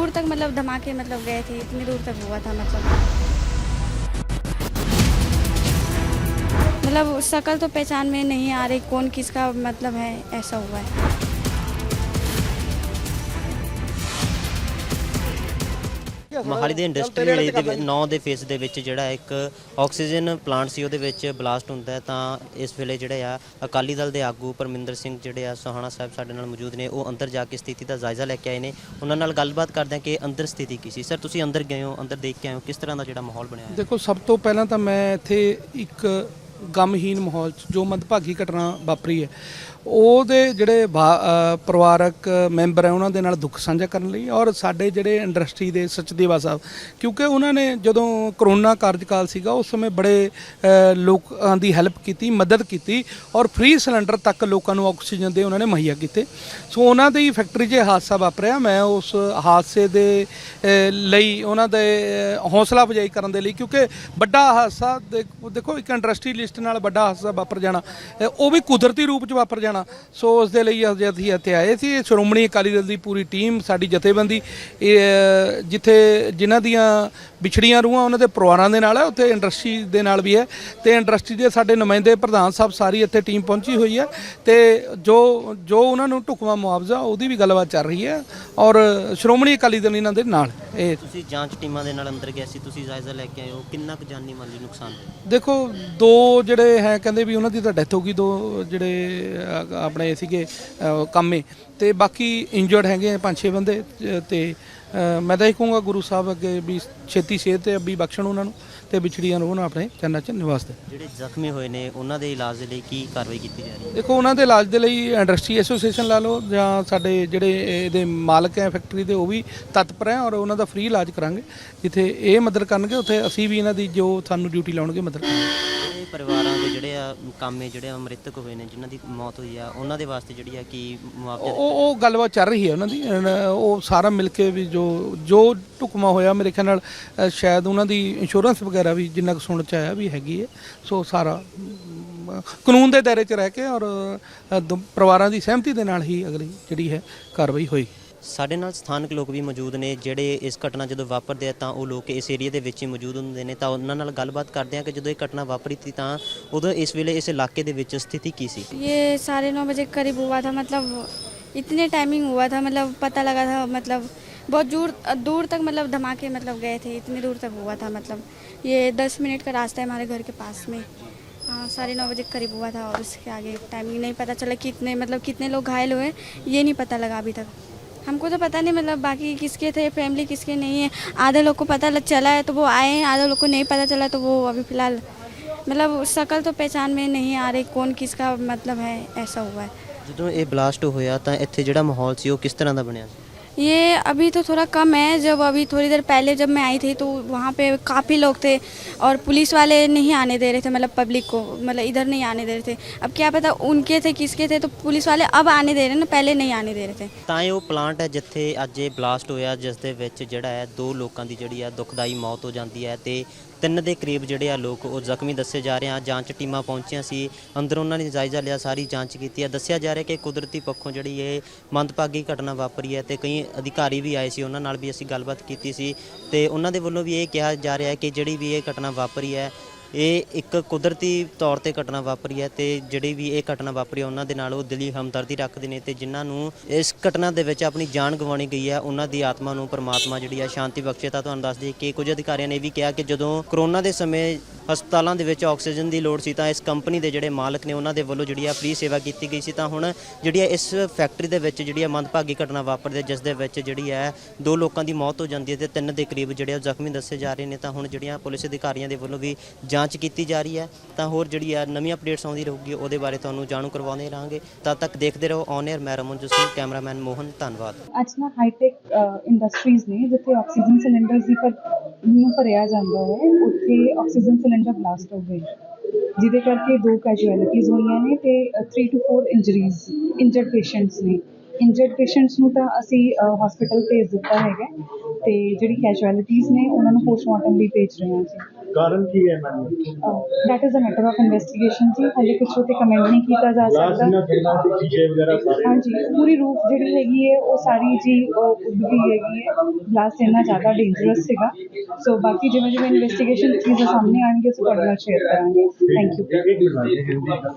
दूर तक मतलब धमाके मतलब गए थे, इतनी दूर तक हुआ था मतलब। मतलब शक्ल तो पहचान में नहीं आ रही कौन किसका मतलब है, ऐसा हुआ है। ਮੋਹਾਲੀ ਦੇ ਇੰਡਸਟਰੀਅਲ ਏਰੀਆ ਦੇ 9 ਦੇ ਫੇਸ ਦੇ ਵਿੱਚ ਜਿਹੜਾ ਇੱਕ ਆਕਸੀਜਨ ਪਲਾਂਟ ਸੀ ਉਹਦੇ ਵਿੱਚ ਬਲਾਸਟ ਹੁੰਦਾ ਹੈ ਤਾਂ ਇਸ ਵੇਲੇ ਜਿਹੜੇ ਆ ਅਕਾਲੀ ਦਲ ਦੇ ਆਗੂ ਪਰਮਿੰਦਰ ਸਿੰਘ ਜਿਹੜੇ ਆ ਸੋਹਾਣਾ ਸਾਹਿਬ ਸਾਡੇ ਨਾਲ ਮੌਜੂਦ ਨੇ ਉਹ ਅੰਦਰ ਜਾ ਕੇ ਸਥਿਤੀ ਦਾ ਜਾਇਜ਼ਾ ਲੈ ਕੇ ਆਏ ਨੇ। ਉਹਨਾਂ ਨਾਲ ਗੱਲਬਾਤ ਕਰਦੇ ਆ ਕਿ ਅੰਦਰ ਸਥਿਤੀ ਕੀ ਸੀ। ਸਰ ਤੁਸੀਂ ਅੰਦਰ ਗਏ ਹੋ ਅੰਦਰ ਦੇਖ ਕੇ ਆਏ ਹੋ ਕਿਸ ਤਰ੍ਹਾਂ ਦਾ ਜਿਹੜਾ ਮਾਹੌਲ ਬਣਿਆ ਹੈ ਦੇਖੋ ਸਭ ਤੋਂ ਪਹਿਲਾਂ ਤਾਂ ਮੈਂ ਇੱਥੇ ਇੱਕ ਗਮਹੀਨ ਮਾਹੌਲ 'ਚ ਜੋ ਮੰਦਭਾਗੀ ਘਟਨਾ ਵਾਪਰੀ ਹੈ ਉਹਦੇ ਜਿਹੜੇ ਭਾ- ਪਰਿਵਾਰਕ ਮੈਂਬਰ ਹੈ ਉਹਨਾਂ ਦੇ ਨਾਲ ਦੁੱਖ ਸਾਂਝਾ ਕਰਨ ਲਈ ਔਰ ਸਾਡੇ ਜਿਹੜੇ ਇੰਡਸਟਰੀ ਦੇ ਸਚਦੇਵਾ ਸਾਹਿਬ ਕਿਉਂਕਿ ਉਹਨਾਂ ਨੇ ਜਦੋਂ ਕਰੋਨਾ ਕਾਰਜਕਾਲ ਸੀਗਾ ਉਸ ਸਮੇਂ ਬੜੇ ਲੋਕਾਂ ਦੀ ਹੈਲਪ ਕੀਤੀ ਮਦਦ ਕੀਤੀ ਔਰ ਫ੍ਰੀ ਸਿਲੰਡਰ ਤੱਕ ਲੋਕਾਂ ਨੂੰ ਆਕਸੀਜਨ ਦੇ ਉਹਨਾਂ ਨੇ ਮੁਹੱਈਆ ਕੀਤੇ। ਸੋ ਉਹਨਾਂ ਦੀ ਫੈਕਟਰੀ 'ਚ ਹਾਦਸਾ ਵਾਪਰਿਆ। ਮੈਂ ਉਸ ਹਾਦਸੇ ਦੇ ਲਈ ਉਹਨਾਂ ਦੇ ਅ, ਹੌਸਲਾ ਅਫਜ਼ਾਈ ਕਰਨ ਦੇ ਲਈ ਕਿਉਂਕਿ ਵੱਡਾ ਹਾਦਸਾ ਦੇਖ- ਦੇਖੋ ਇੱਕ ਇੰਡਸਟਰੀ ਇੰਡਸਟਰੀਲਿਸਟ ਨਾਲ ਵੱਡਾ ਹਾਦਸਾ ਵਾਪਰ ਜਾਣਾ ਅ, ਉਹ ਵੀ ਕੁਦਰਤੀ ਰੂਪ 'ਚ ਵਾਪਰ ਜਾਣਾ। ਸੋ ਉਸ ਦੇ ਲਈ ਅੱਜ ਅਸੀਂ ਇੱਥੇ ਆਏ ਸੀ। ਸ਼੍ਰੋਮਣੀ ਅਕਾਲੀ ਦਲ ਦੀ ਪੂਰੀ ਟੀਮ ਸਾਡੀ ਜਥੇਬੰਦੀ ਇਹ, ਅ, ਜਿੱਥੇ ਜਿਨ੍ਹਾਂ ਦੀਆਂ ਵਿਛੜੀਆਂ ਰੂਹਾਂ ਉਹਨਾਂ ਦੇ ਪਰਿਵਾਰਾਂ ਦੇ ਨਾਲ ਹੈ ਉੱਥੇ ਇੰਡਸਟਰੀ ਦੇ ਨਾਲ ਵੀ ਹੈ। ਤੇ ਇੰਡਸਟਰੀ ਦੇ ਸਾਡੇ ਨੁਮਾਇੰਦੇ ਪ੍ਰਧਾਨ ਸਾਹਿਬ ਸਾਰੀ ਇੱਥੇ ਟੀਮ ਪਹੁੰਚੀ ਹੋਈ ਹੈ। ਤੇ ਜੋ ਜੋ ਉਹਨਾਂ ਨੂੰ ਢੁਕਵਾਂ ਮੁਆਵਜ਼ਾ ਉਹਦੀ ਵੀ ਗੱਲਬਾਤ ਚੱਲ ਰਹੀ ਹੈ। ਔਰ ਸ਼੍ਰੋਮਣੀ ਅਕਾਲੀ ਦਲ ਇਹਨਾਂ ਦੇ ਨਾਲ। ਇਹ ਤੁਸੀਂ ਜਾਂਚ ਟੀਮਾਂ ਦੇ ਨਾਲ ਅੰਦਰ ਗਏ ਸੀ ਤੁਸੀਂ ਜਾਇਜ਼ਾ ਲੈ ਕੇ ਆਏ ਹੋ। ਕਿੰਨਾ ਕੁ ਜਾਨੀ ਮਾਲੀ ਨੁਕਸਾਨ ਹੋਇਆ? ਦੇਖੋ ਦੋ ਜਿਹੜੇ ਹੈ ਕਹਿੰਦੇ ਵੀ ਉਹਨਾਂ ਦੀ ਤਾਂ ਡੈਥ ਹੋ ਗਈ ਦੋ ਜਿਹੜੇ ਅ, ਆਪਣੇ ਸੀਗੇ ਅ, ਕਾਮੇ। ਤੇ ਬਾਕੀ ਇੰਜਰਡ ਹੈਗੇ ਆ ਪੰਜ ਛੇ ਬੰਦੇ ਅ, ਤੇ ਅ, ਮੈਂ ਤਾਂ ਇਹ ਕਹੂੰਗਾ ਗੁਰੂ ਸਾਹਿਬ ਅੱਗੇ ਵੀ ਛੇਤੀ ਸਿਹਤ ਤੇ ਅੱਬੀ ਬਖਸ਼ਣ ਉਹਨਾਂ ਨੂੰ ਤੇ ਵਿਛੜੀਆਂ ਨੂੰ ਉਹਨਾਂ ਆਪਣੇ ਚੰਨਾਂ 'ਚ ਨਿਵਾਸ ਦੇ ਜਿਹੜੇ ਜ਼ਖਮੀ ਹੋਏ ਨੇ ਉਹਨਾਂ ਦੇ ਇਲਾਜ ਦੇ ਲਈ ਕੀ ਕਾਰਵਾਈ ਕੀਤੀ ਜਾ ਰਹੀ ਹੈ? ਦੇਖੋ ਉਹਨਾਂ ਦੇ ਇਲਾਜ ਦੇ ਲਈ ਇੰਡਸਟਰੀ ਐਸੋਸੀਏਸ਼ਨ ਲਾ ਲਓ ਜਾਂ ਸਾਡੇ ਜਿਹੜੇ ਇਹਦੇ ਮਾਲਕ ਹੈ ਫੈਕਟਰੀ ਦੇ ਉਹ ਵੀ ਤਤਪਰ ਹੈ ਔਰ ਉਹਨਾਂ ਦਾ ਫ੍ਰੀ ਇਲਾਜ ਕਰਾਂਗੇ। ਜਿੱਥੇ ਇਹ ਮਦਦ ਕਰਨਗੇ ਉੱਥੇ ਅਸੀਂ ਵੀ ਇਹਨਾਂ ਦੀ ਜੋ ਸਾਨੂੰ ਡਿਊਟੀ ਲਾਉਣਗੇ ਮਦਦ ਕਰਾਂਗੇ। ਪਰਿਵਾਰਾਂ ਦੇ ਜਿਹੜੇ ਆ ਕਾਮੇ ਜਿਹੜੇ ਆ ਮ੍ਰਿਤਕ ਹੋਏ ਨੇ ਜਿਨ੍ਹਾਂ ਦੀ ਮੌਤ ਹੋਈ ਆ ਉਹਨਾਂ ਦੇ ਵਾਸਤੇ ਜਿਹੜੀ ਆ ਕੀ ਮੁਆਵਜ਼ਾ ਉਹ ਉਹ ਗੱਲਬਾਤ ਚੱਲ ਰਹੀ ਹੈ ਉਹਨਾਂ ਦੀ। ਅਨ- ਉਹ ਸਾਰਾ ਮਿਲ ਕੇ ਵੀ ਜੋ ਜੋ ਢੁਕਮਾ ਹੋਇਆ ਮੇਰੇ ਖਿਆਲ ਨਾਲ ਅ, ਸ਼ਾਇਦ ਉਹਨਾਂ ਦੀ ਇੰਸ਼ੋਰੈਂਸ ਵਗੈਰਾ ਵੀ ਜਿੰਨਾ ਕੁ ਸੁਣ ਚ ਆਇਆ ਵੀ ਹੈਗੀ ਹੈ। ਸੋ ਸਾਰਾ ਅਮ, ਕਾਨੂੰਨ ਦੇ ਦਾਇਰੇ 'ਚ ਰਹਿ ਕੇ ਔਰ ਅ, ਦ- ਪਰਿਵਾਰਾਂ ਦੀ ਸਹਿਮਤੀ ਦੇ ਨਾਲ ਹੀ ਅਗਲੀ ਜਿਹੜੀ ਹੈ ਕਾਰਵਾਈ ਹੋਈ ਸਾਡੇ ਨਾਲ ਸਥਾਨਕ ਲੋਕ ਵੀ ਮੌਜੂਦ ਨੇ ਜਿਹੜੇ ਇਸ ਘਟਨਾ ਜਦੋਂ ਵਾਪਰਦੇ ਆ ਤਾਂ ਉਹ ਲੋਕ ਇਸ ਏਰੀਆ ਦੇ ਵਿੱਚ ਹੀ ਮੌਜੂਦ ਹੁੰਦੇ ਨੇ ਤਾਂ ਉਹਨਾਂ ਨਾਲ ਗੱਲਬਾਤ ਕਰਦੇ ਆ ਕਿ ਜਦੋਂ ਇਹ ਘਟਨਾ ਵਾਪਰੀ ਸੀ ਤਾਂ ਉਦੋਂ ਇਸ ਵੇਲੇ ਇਸ ਇਲਾਕੇ ਦੇ ਵਿੱਚ ਸਥਿਤੀ ਕੀ ਸੀ ये साढ़े नौ बजे के करीब हुआ था मतलब इतने टाइमिंग हुआ था मतलब पता लगा था मतलब बहुत दूर दूर तक मतलब धमाके मतलब गए थे इतनी दूर तक हुआ था मतलब ये दस मिनट का रास्ता है हमारे घर के पास में हाँ साढ़े नौ बजे के करीब हुआ था और उसके आगे टाइमिंग नहीं पता चला कितने मतलब कितने लोग घायल हुए ये नहीं पता लगा अभी तक हमको तो पता नहीं मतलब बाकी किसके थे फैमिली किसके नहीं है आधे लोग को पता लग चला है तो वो आए हैं आधे लोग को नहीं पता चला तो वो अभी फ़िलहाल मतलब शक्ल तो पहचान में नहीं आ रही कौन किसका मतलब है ऐसा हुआ है ਜਦੋਂ ਇਹ ਬਲਾਸਟ ਹੋਇਆ ਤਾਂ ਇੱਥੇ ਜਿਹੜਾ ਮਾਹੌਲ ਸੀ ਉਹ ਕਿਸ ਤਰ੍ਹਾਂ ਦਾ ਬਣਿਆ ਸੀ ये अभी तो थोड़ा कम है जब अभी थोड़ी देर पहले जब मैं आई थी तो वहाँ पे काफ़ी लोग थे और पुलिस वाले नहीं आने दे रहे थे मतलब पब्लिक को मतलब इधर नहीं आने दे रहे थे अब क्या पता उनके थे किसके थे तो पुलिस वाले अब आने दे रहे हैं ना पहले नहीं आने दे रहे थे ਤਾਂ ਇਹ ਉਹ ਪਲਾਂਟ ਹੈ ਜਿੱਥੇ ਅੱਜ ਇਹ ਬਲਾਸਟ ਹੋਇਆ ਜਿਸ ਦੇ ਵਿੱਚ ਜਿਹੜਾ ਹੈ ਦੋ ਲੋਕਾਂ ਦੀ ਜਿਹੜੀ ਆ ਦੁਖਦਾਈ ਮੌਤ ਹੋ ਜਾਂਦੀ ਹੈ ਤੇ ਤਿੰਨ ਦੇ ਕਰੀਬ ਜਿਹੜੇ ਆ ਲੋਕ ਉਹ ਜ਼ਖਮੀ ਦੱਸੇ ਜਾ ਰਹੇ ਆ। ਜਾਂਚ ਟੀਮਾਂ ਪਹੁੰਚੀਆਂ ਸੀ। ਅੰਦਰ ਉਹਨਾਂ ਨੇ ਜਾਇਜ਼ਾ ਲਿਆ, ਸਾਰੀ ਜਾਂਚ ਕੀਤੀ ਹੈ ਦੱਸਿਆ ਜਾ ਰਿਹਾ ਕਿ ਕੁਦਰਤੀ ਪੱਖੋਂ ਜਿਹੜੀ ਇਹ ਮੰਦਭਾਗੀ ਘਟਨਾ ਵਾਪਰੀ ਹੈ ਤੇ ਕਈ ਅਧਿਕਾਰੀ ਵੀ ਆਏ ਸੀ, ਉਹਨਾਂ ਨਾਲ ਵੀ ਅਸੀਂ ਗੱਲਬਾਤ ਕੀਤੀ ਸੀ ਤੇ ਉਹਨਾਂ ਦੇ ਵੱਲੋਂ ਵੀ ਇਹ ਕਿਹਾ ਜਾ ਰਿਹਾ ਕਿ ਜਿਹੜੀ ਵੀ ਇਹ ਘਟਨਾ ਵਾਪਰੀ ਹੈ ਇਹ ਇੱਕ ਕੁਦਰਤੀ ਤੌਰ ਤੇ ਘਟਨਾ ਵਾਪਰੀ ਹੈ ਤੇ ਜਿਹੜੀ ਵੀ ਇਹ ਘਟਨਾ ਵਾਪਰੀ ਹੈ, ਉਹਨਾਂ ਦੇ ਨਾਲ ਉਹ ਦਿਲੀ ਹਮਦਰਦੀ ਰੱਖਦੇ ਨੇ ਤੇ ਜਿਨ੍ਹਾਂ ਨੂੰ ਇਸ ਘਟਨਾ ਦੇ ਵਿੱਚ ਆਪਣੀ ਜਾਨ ਗਵਾਉਣੀ ਗਈ ਹੈ, ਉਹਨਾਂ ਦੀ ਆਤਮਾ ਨੂੰ ਪਰਮਾਤਮਾ ਜਿਹੜੀ ਹੈ ਸ਼ਾਂਤੀ ਬਖਸ਼ੇ ਤਾਂ ਤੁਹਾਨੂੰ ਦੱਸ ਦਈਏ ਕਿ ਕੁਝ ਅਧਿਕਾਰੀਆਂ ਨੇ ਇਹ ਵੀ ਕਿਹਾ ਕਿ ਜਦੋਂ ਕਰੋਨਾ ਦੇ ਸਮੇਂ ਹਸਪਤਾਲਾਂ ਦੇ ਵਿੱਚ ਆਕਸੀਜਨ ਦੀ ਲੋੜ ਸੀ ਤਾਂ ਇਸ ਕੰਪਨੀ ਦੇ ਜਿਹੜੇ ਮਾਲਕ ਨੇ ਉਹਨਾਂ ਦੇ ਵੱਲੋਂ ਜਿਹੜੀ ਆ ਫ੍ਰੀ ਸੇਵਾ ਕੀਤੀ ਗਈ ਸੀ ਤਾਂ ਹੁਣ ਜਿਹੜੀ ਹੈ ਇਸ ਫੈਕਟਰੀ ਦੇ ਵਿੱਚ ਜਿਹੜੀ ਹੈ ਮੰਦਭਾਗੀ ਘਟਨਾ ਵਾਪਰਦੀ ਹੈ, ਜਿਸ ਦੇ ਵਿੱਚ ਜਿਹੜੀ ਹੈ ਦੋ ਲੋਕਾਂ ਦੀ ਮੌਤ ਹੋ ਜਾਂਦੀ ਹੈ ਤੇ ਤਿੰਨ ਦੇ ਕਰੀਬ ਜਿਹੜੇ ਆ ਜ਼ਖਮੀ ਦੱਸੇ ਜਾ ਰਹੇ ਨੇ ਤਾਂ ਹੁਣ ਜਿਹੜੀਆਂ ਪੁਲਿਸ ਅਧਿਕਾਰੀਆਂ ਦੇ ਵੱਲੋਂ ਵੀ ਜਾਂਚ ਕੀਤੀ ਜਾ ਰਹੀ ਹੈ, ਤਾਂ ਹੋਰ ਜਿਹੜੀ ਆ ਨਵੀਂ ਅਪਡੇਟਸ ਆਉਂਦੀ ਰਹੂਗੀ, ਉਹਦੇ ਬਾਰੇ ਤੁਹਾਨੂੰ ਜਾਣੂ ਕਰਵਾਉਂਦੇ ਰਹਾਂਗੇ। ਤਦ ਤੱਕ ਦੇਖਦੇ ਰਹੋ ਔਨ 에ਅਰ ਮੈਂ ਰਮਨਜੋਤ ਸਿੰਘ ਕੈਮਰਾਮੈਨ ਮੋਹਨ, ਧੰਨਵਾਦ। ਅੱਜ ਨਾ ਹਾਈਟੈਕ ਇੰਡਸਟਰੀਜ਼ ਨੇ, ਜਿੱਥੇ ਆਕਸੀਜਨ ਸਿਲੰਡਰਸ ਦੀ ਭਰ ਨੂੰ ਭਰਿਆ ਜਾਂਦਾ ਹੈ, ਉੱਥੇ ਆਕਸੀਜਨ ਸਿਲੰਡਰ ਬਲਾਸਟ ਹੋ ਗਏ। ਜਿਹਦੇ ਕਰਕੇ ਦੋ ਕੈਜੁਅਲਿਟੀਜ਼ ਹੋਈਆਂ ਨੇ ਤੇ 3 ਟੂ 4 ਇੰਜਰੀਜ਼ ਇੰਜਰਡ ਪੇਸ਼ੈਂਟਸ ਨੇ। ਇੰਜਰਡ ਪੇਸ਼ੈਂਟਸ ਨੂੰ ਤਾਂ ਅਸੀਂ ਹਸਪੀਟਲ ਭੇਜ ਦਿੱਤਾ ਹੈਗਾ ਤੇ ਜਿਹੜੀ ਕੈਜੁਅਲਿਟੀਜ਼ ਨੇ, ਉਹਨਾਂ ਨੂੰ ਪੋਸਟਮਾਰਟਮ ਲਈ ਭੇਜ ਰਹੇ ਹਾਂ ਅਸੀਂ। ਕਾਰਨ ਕੀ ਹੈ madam that is a matter of investigation ਜੀ ਹਾਲੇ ਕੁਝ ਉਤੇ ਕਮੈਂਟ ਨਹੀਂ ਕੀਤਾ ਜਾ ਲਾਸਟ ਸਕਦਾ ਨਾ ਫਿਲਮਾਂ ਤੇ ਸ਼ੀਸ਼ੇ ਵਗੈਰਾ ਸਾਰੇ ਹਾਂਜੀ ਪੂਰੀ ਰੂਫ ਜਿਹੜੀ ਹੈਗੀ ਹੈ ਉਹ ਸਾਰੀ ਜੀ ਉਹ ਉੱਡ ਗਈ ਹੈਗੀ ਹੈ ਬਲਾਸਟ ਇੰਨਾ ਜ਼ਿਆਦਾ ਡੇਂਜਰਸ ਸੀਗਾ ਸੋ ਬਾਕੀ ਜਿਵੇਂ ਜਿਵੇਂ ਇਨਵੈਸਟੀਗੇਸ਼ਨ ਚੀਜ਼ਾਂ ਸਾਹਮਣੇ ਆਉਣਗੀਆਂ ਅਸੀਂ ਤੁਹਾਡੇ ਨਾਲ ਸ਼ੇਅਰ ਕਰਾਂਗੇ ਥੈਂਕ ਯੂ ਇੱਕ ਮਿੰਟ